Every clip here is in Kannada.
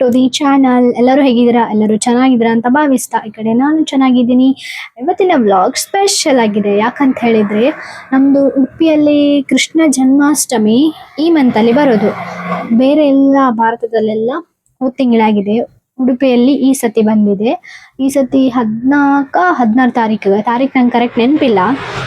ಟು ದಿ ಚಾನಲ್ ಎಲ್ಲರೂ ಹೇಗಿದ್ದೀರಾ? ಎಲ್ಲರೂ ಚೆನ್ನಾಗಿದ್ದೀರಾ ಅಂತ ಭಾವಿಸ್ತಾ ಈ ಕಡೆ ನಾನು ಚೆನ್ನಾಗಿದ್ದೀನಿ. ಇವತ್ತಿನ ವ್ಲಾಗ್ ಸ್ಪೆಷಲ್ ಆಗಿದೆ. ಯಾಕಂತ ಹೇಳಿದರೆ ನಮ್ಮದು ಉಡುಪಿಯಲ್ಲಿ ಕೃಷ್ಣ ಜನ್ಮಾಷ್ಟಮಿ ಈ ಮಂತಲ್ಲಿ ಬರೋದು. ಬೇರೆ ಎಲ್ಲ ಭಾರತದಲ್ಲೆಲ್ಲ ಹೋದ ತಿಂಗಳಾಗಿದೆ. ಉಡುಪಿಯಲ್ಲಿ ಈ ಸತಿ ಬಂದಿದೆ. ಈ ಸತಿ ಹದಿನಾಲ್ಕ, ಹದಿನಾರು ತಾರೀಕು. ತಾರೀಕು ನಂಗೆ ಕರೆಕ್ಟ್ ನೆನಪಿಲ್ಲ.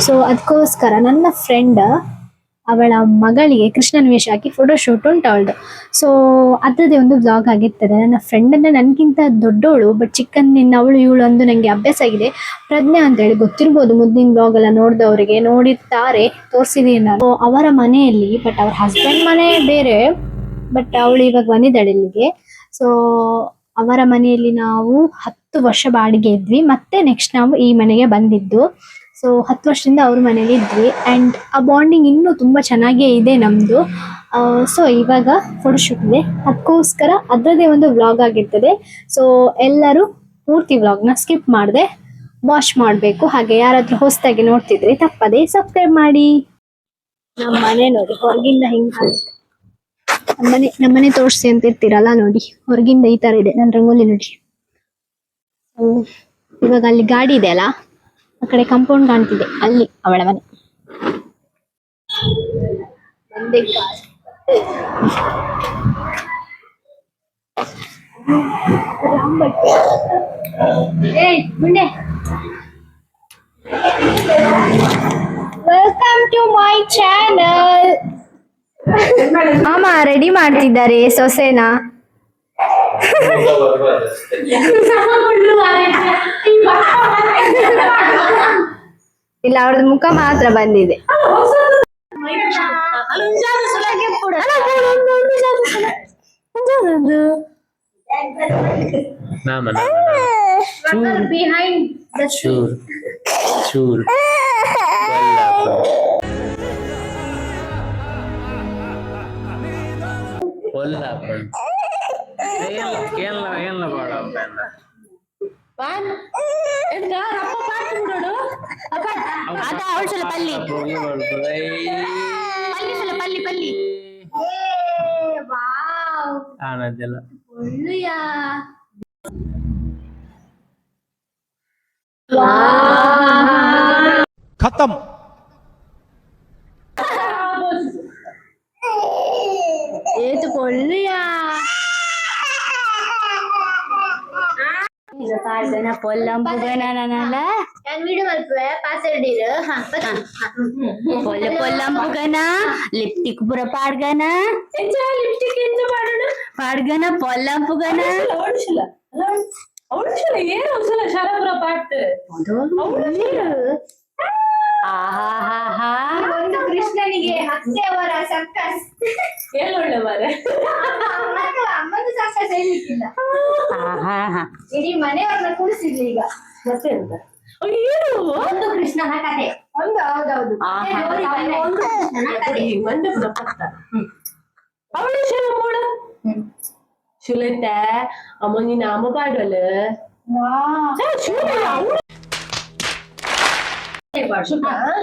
ಸೊ ಅದಕ್ಕೋಸ್ಕರ ನನ್ನ ಫ್ರೆಂಡ್ ಅವಳ ಮಗಳಿಗೆ ಕೃಷ್ಣನ ವೇಷ ಹಾಕಿ ಫೋಟೋ ಶೂಟ್ ಉಂಟು ಅವಳದು. ಸೊ ಅದರದೇ ಒಂದು ಬ್ಲಾಗ್ ಆಗಿರ್ತದೆ. ನನ್ನ ಫ್ರೆಂಡ್ ಅಂದ್ರೆ ನನಗಿಂತ ದೊಡ್ಡವಳು ಬಟ್ ಚಿಕ್ಕಂದಿನ ಅವಳು ಇವಳು ಅಂದು ನನಗೆ ಅಭ್ಯಾಸ ಆಗಿದೆ. ಪ್ರಜ್ಞಾ ಅಂತೇಳಿ ಗೊತ್ತಿರ್ಬೋದು ಮುದ್ದಿನ ಬ್ಲಾಗ್ ಎಲ್ಲ ನೋಡಿದವರಿಗೆ, ನೋಡಿರ್ತಾರೆ ತೋರಿಸಿದೀನಿ ನಾನು. ಅವರ ಮನೆಯಲ್ಲಿ ಬಟ್ ಅವ್ರ ಹಸ್ಬೆಂಡ್ ಮನೆ ಬೇರೆ ಬಟ್ ಅವಳು ಇವಾಗ ಬಂದಿದ್ದಾಳೆ ಇಲ್ಲಿಗೆ. ಸೊ ಅವರ ಮನೆಯಲ್ಲಿ ನಾವು ಹತ್ತು ವರ್ಷ ಬಾಡಿಗೆ ಇದ್ವಿ. ಮತ್ತೆ ನೆಕ್ಸ್ಟ್ ನಾವು ಈ ಮನೆಗೆ ಬಂದಿದ್ದು. ಸೊ ಹತ್ತು ವರ್ಷದಿಂದ ಅವ್ರ ಮನೇಲಿ ಇದ್ವಿ. ಆ್ಯಂಡ್ ಆ ಬಾಂಡಿಂಗ್ ಇನ್ನೂ ತುಂಬ ಚೆನ್ನಾಗೇ ಇದೆ ನಮ್ಮದು ಸೊ ಇವಾಗ ಫೋಟೋಶೂಟ್ ಇದೆ ಅದಕ್ಕೋಸ್ಕರ ಅದರದೇ ಒಂದು ವ್ಲಾಗ್ ಆಗಿರ್ತದೆ. ಸೊ ಎಲ್ಲರೂ ಪೂರ್ತಿ ವ್ಲಾಗ್ನ ಸ್ಕಿಪ್ ಮಾಡಿದೆ ವಾಶ್ ಮಾಡಬೇಕು. ಹಾಗೆ ಯಾರಾದರೂ ಹೊಸದಾಗಿ ನೋಡ್ತಿದ್ರೆ ತಪ್ಪದೆ ಸಬ್ಸ್ಕ್ರೈಬ್ ಮಾಡಿ. ನಮ್ಮ ಮನೆ ನೋಡಿ ಹೊರಗಿಂದ ಹಿಂಗೆ ನಮ್ಮನೆ ನಮ್ಮನೆ ತೋರಿಸಿ ಅಂತ ಇರ್ತೀರಲ್ಲ ನೋಡಿ. ಹೊರಗಿಂದ ಈ ತರ ಇದೆ. ನನ್ನ ರಂಗೋಲಿ ನೋಡಿ. ಇವಾಗ ಅಲ್ಲಿ ಗಾಡಿ ಇದೆ ಅಲ್ಲ? ಆ ಕಡೆ ಕಾಂಪೌಂಡ್ ಕಾಣ್ತಿದೆ ಅಲ್ಲಿ ಅವಳ ಮನೆ ಒಂದೇ ಕಾರ್. ರಾಮಭಟ್ರು. ಏಯ್, ಮುಂದೆ ವೆಲ್ಕಮ್ ಟು ಮೈ ಚಾನಲ್ ಮಾಮ ರೆಡಿ ಮಾಡ್ತಿದ್ದಾರೆ ಸೊಸೆನ ಇಲ್ಲ ಅವ್ರದ್ದು ಮುಖ ಮಾತ್ರ ಬಂದಿದೆ. nama. ಬಿಹೈಂಡ್ ಏನ್ ಬಾಡ ಅದ ಅವಳ ಸಲ ಪಲ್ಲಿ ಪಲ್ಲಿ ಸಲ ಪಲ್ಲಿ ಪಲ್ಲಿ ಆನಂದಿಲ್ಲ ಖತಮ್ ഏത് പൊള്ളിയ ಪಾಡ್ಗನ ಪೊಲ್ಲಂಪುಗನ ನನಲ ನಾನು ವಿಡಿಯೋ ಮಲ್ಪೆ ಪಾಸ್ವರ್ಡ್ ಇರು ಹಾ ಪೊಲ್ಲ ಪೊಲ್ಲಂಪುಗನ ಲಿಪ್ಟಿಕ್ ಪುರ ಪಾಡ್ಗನ ಲಿಪ್ಟಿಕ್ ಎಂತ ಮಾಡೋಣ ಪಾಡ್ಗನ ಪೊಲ್ಲಂಪುಗನ ಏನು ಅವಸರ ಶರಬ್ರ ಪಾಟ್ ಆಹಾಹಾಹಾ ಒಂದು ಕೃಷ್ಣನಿಗೆ ಹತ್ತೆ ಅವರ ಸರ್ಕಸ್ ಏಳೊಳ್ಳೆ ಇಡೀ ಮನೆಯವ್ರನ್ನ ಕೂಡಿಸಿದ್ಲಿ ಈಗ ಮತ್ತೆ ಎಂತ ಏನು ಒಂದು ಕೃಷ್ಣನ ಕತೆ ಒಂದು ಹೌದೌದು ಆಹಾ. ಒಂದು ಕೃಷ್ಣನ ಕತೆ ಈ ಮಂಡಪದ ಪಕ್ಕ ಅವಳು ಶಿವ ಮೂಡ ಶಿಲತ ಅಮ್ಮ ನೀನ್ ಅಮ್ಮ ಪಾಡಲ್ಲ ವಾ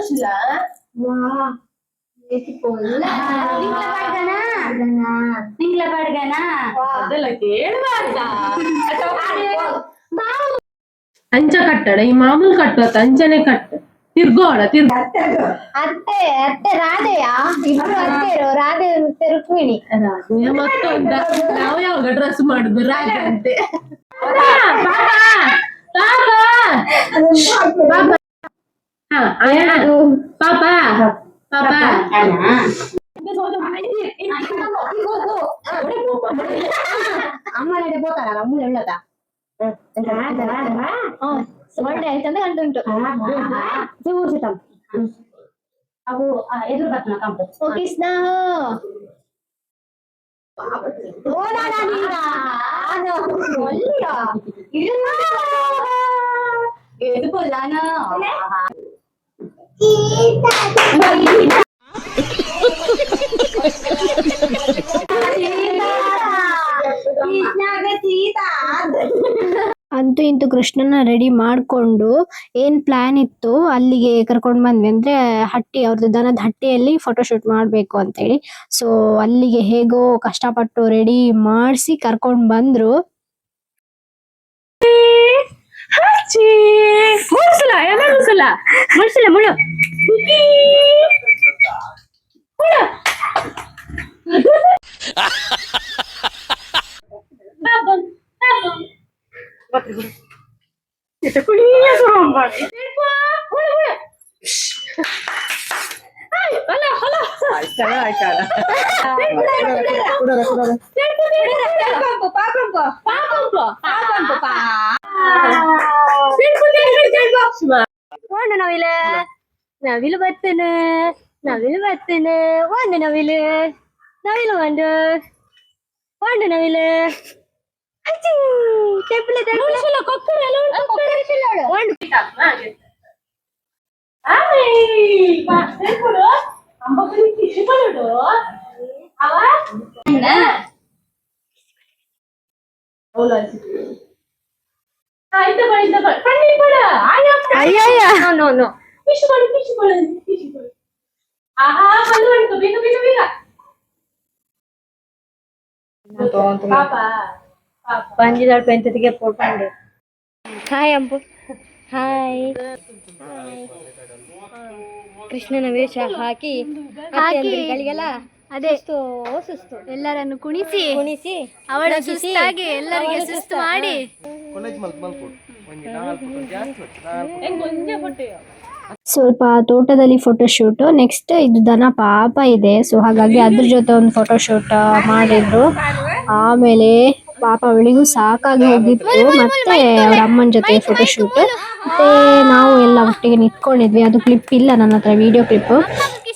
ಶಿಲ ವಾ ಏತು ಪೊಲ್ಲ ನಿಂಗ್ಲ ಪಾಡ್ಗನ ನಿಂಗ್ಲ ಪಾಡ್ಗನ ಅದೆಲ್ಲ ಕೇಳಬಾರ್ದ ಅಂಚ ಕಟ್ಟಡ ಈ ಮಾಮೂಲು ಕಟ್ಟುತ್ತ ಅಂಚನೆ ಕಟ್ಟ ತಿರ್ಗೋಣ ತಿರ್ಗ ಅತ್ತೆ ಅತ್ತೆ ರಾಧೆಯಾ ಇಬ್ರು ಅತ್ತೆರು ರಾಧೆ ಮತ್ತೆ ರುಕ್ಮಿಣಿ ಮತ್ತೊಂದ ನಾವು ಯಾವಾಗ ಡ್ರೆಸ್ ಮಾಡುದು ರಾಜ ಅಂತೆ ಪಾಪ ಪಾಪ ಅಮ್ಮನೆಡೆ ನಾನು ಅಮ್ಮ ಹೇಳದ ಒಳ್ಳೆ ಆಯ್ತಂದ್ರೆ ಗಂಟು ಉಂಟು ಮೂರ್ಸಿ ತಮ್ಮ ಅವು ಎದುರು ಬರ್ತನ ಕಂಪು ಓಕೆ ಸ್ನೇಹ ಓಡಾಡ ನೀರ ಎದುಕೊಲ್ಲಾನ ಕೃಷ್ಣನ ರೆಡಿ ಮಾಡ್ಕೊಂಡು ಏನ್ ಪ್ಲಾನ್ ಇತ್ತು ಅಲ್ಲಿಗೆ ಕರ್ಕೊಂಡು ಬಂದ್ವಿ ಅಂದ್ರೆ ಹಟ್ಟಿ ಅವ್ರದ್ದು ದನದ ಹಟ್ಟಿಯಲ್ಲಿ ಫೋಟೋಶೂಟ್ ಮಾಡಬೇಕು ಅಂತೇಳಿ. ಸೊ ಅಲ್ಲಿಗೆ ಹೇಗೋ ಕಷ್ಟಪಟ್ಟು ರೆಡಿ ಮಾಡಿಸಿ ಕರ್ಕೊಂಡು ಬಂದರು. ఇస్తాడా అవుతాడా ஒண்ணு நவில நவில பத்துனு நவில பத்துனு ஒண்ணு நவில நவில வந்து ஒண்ணு நவில పంజిదార్ పెంచతికే పోటండి హాయ్ అంబు హాయ్ ಕೃಷ್ಣನ ವೇಷ ಹಾಕಿ ಗಳಿಗೆಲ್ಲ ಅದೇ. ಸುಸ್ತು ಸುಸ್ತು. ಎಲ್ಲರನ್ನು ಕುಣಿಸಿ. ಕುಣಿಸಿ ಅವಳ ಸುಸ್ತಾಗಿ ಎಲ್ಲರಿಗೆ ಸುಸ್ತು ಮಾಡಿ. ಸ್ವಲ್ಪ ತೋಟದಲ್ಲಿ ಫೋಟೋಶೂಟ್ ನೆಕ್ಸ್ಟ್ ಇದು ದನ ಪಾಪ ಇದೆ. ಸೊ ಹಾಗಾಗಿ ಅದ್ರ ಜೊತೆ ಒಂದು ಫೋಟೋಶೂಟ್ ಮಾಡಿದ್ರು. ಆಮೇಲೆ ಪಾಪ ಅವಳಿಗೂ ಸಾಕಾಗಿ ಹೋಗಿತ್ತು. ಮತ್ತೆ ಅವ್ರ ಅಮ್ಮನ ಜೊತೆ ಫೋಟೋಶೂಟ್ ಮತ್ತೆ ನಾವು ಎಲ್ಲ ಒಟ್ಟಿಗೆ ನಿಂತ್ಕೊಂಡಿದ್ವಿ. ಅದು ಕ್ಲಿಪ್ ಇಲ್ಲ ನನ್ನ ಹತ್ರ ವಿಡಿಯೋ ಕ್ಲಿಪ್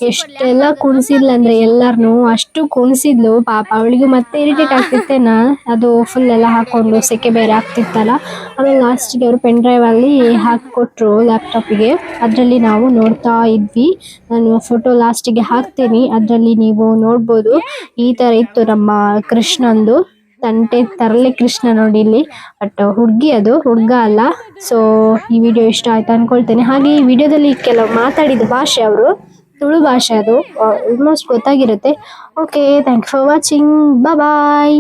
ಎಷ್ಟೆಲ್ಲ ಕುಣಿಸಿದ್ಲು ಅಂದ್ರೆ ಎಲ್ಲಾರ್ನು ಅಷ್ಟು ಕುಣಿಸಿದ್ಲು. ಪಾಪ ಅವಳಿಗೂ ಮತ್ತೆ ಇರಿಟೇಟ್ ಆಗ್ತಿತ್ತೇನ? ಅದು ಫುಲ್ ಎಲ್ಲ ಹಾಕೊಂಡು ಸೆಕೆ ಬೇರೆ ಆಗ್ತಿತ್ತಲ್ಲ. ಆಮೇಲೆ ಲಾಸ್ಟಿಗೆ ಅವರು ಪೆನ್ ಡ್ರೈವ್ ಅಲ್ಲಿ ಹಾಕಿಕೊಟ್ರು ಲ್ಯಾಪ್ಟಾಪಿಗೆ ಅದರಲ್ಲಿ ನಾವು ನೋಡ್ತಾ ಇದ್ವಿ. ನಾನು ಫೋಟೋ ಲಾಸ್ಟಿಗೆ ಹಾಕ್ತೀನಿ. ಅದರಲ್ಲಿ ನೀವು ನೋಡ್ಬೋದು. ಈ ತರ ಇತ್ತು ನಮ್ಮ ಕೃಷ್ಣಂದು. ತಂಟೆ ತರಲೆ ಕೃಷ್ಣ ನೋಡಿ ಇಲ್ಲಿ. ಬಟ್ ಹುಡುಗಿ ಅದು, ಹುಡುಗ ಅಲ್ಲ. ಸೊ ಈ ವಿಡಿಯೋ ಇಷ್ಟ ಆಯ್ತು ಅನ್ಕೊಳ್ತೇನೆ. ಹಾಗೆ ಈ ವಿಡಿಯೋದಲ್ಲಿ ಕೆಲವು ಮಾತಾಡಿದ ಭಾಷೆ ಅವರು, ತುಳು ಭಾಷೆ ಅದು almost ಗೊತ್ತಾಗಿರುತ್ತೆ. Okay thank you for watching bye